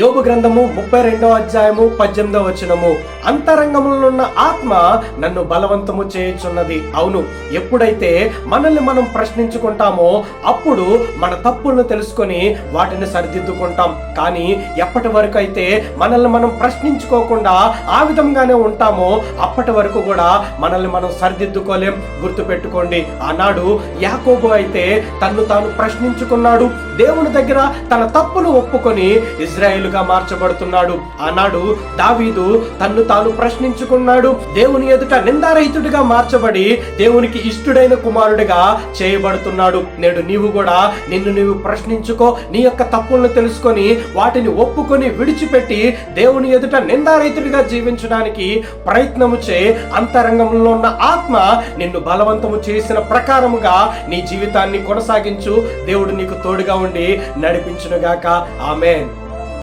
యోగు గ్రంథము ముప్పై రెండవ అధ్యాయము పద్దెనిమిదవ వచనము. అంతరంగములనున్న ఆత్మ నన్ను బలవంతము చేయుచున్నది. అవును ఎప్పుడైతే మనల్ని మనం ప్రశ్నించుకుంటామో అప్పుడు మన తప్పులను తెలుసుకొని వాటిని సరిదిద్దుకుంటాం. కానీ ఎప్పటి వరకు అయితే మనల్ని మనం ప్రశ్నించుకోకుండా ఆ విధంగానే ఉంటామో అప్పటి వరకు కూడా మనల్ని మనం సరిదిద్దుకోలేం. గుర్తుపెట్టుకోండి ఆనాడు యాకోబు అయితే తన్ను తాను ప్రశ్నించుకున్నాడు. దేవుని దగ్గర తన తప్పును ఒప్పుకొని ఇస్రాయేలుగా మార్చబడుతున్నాడు. ఆనాడు దావీదు తన్ను తాను ప్రశ్నించుకున్నాడు. దేవుని ఎదుట నిందారహితుడిగా మార్చబడి దేవునికి ఇష్టుడైన కుమారుడిగా చేయబడుతున్నాడు. నేడు నీవు కూడా నిన్ను నీవు ప్రశ్నించుకో నీ యొక్క తప్పులను తెలుసుకొని వాటిని ఒప్పుకొని విడిచిపెట్టి దేవుని ఎదుట నిందారహితుడిగా జీవించడానికి ప్రయత్నము చే అంతరంగంలో ఉన్న ఆత్మ నిన్ను బలవంతము చేసిన ప్రకారముగా నీ జీవితాన్ని కొనసాగించు. దేవుడు నీకు తోడుగా ఉండి నడిపించునుగాక. ఆమెన్.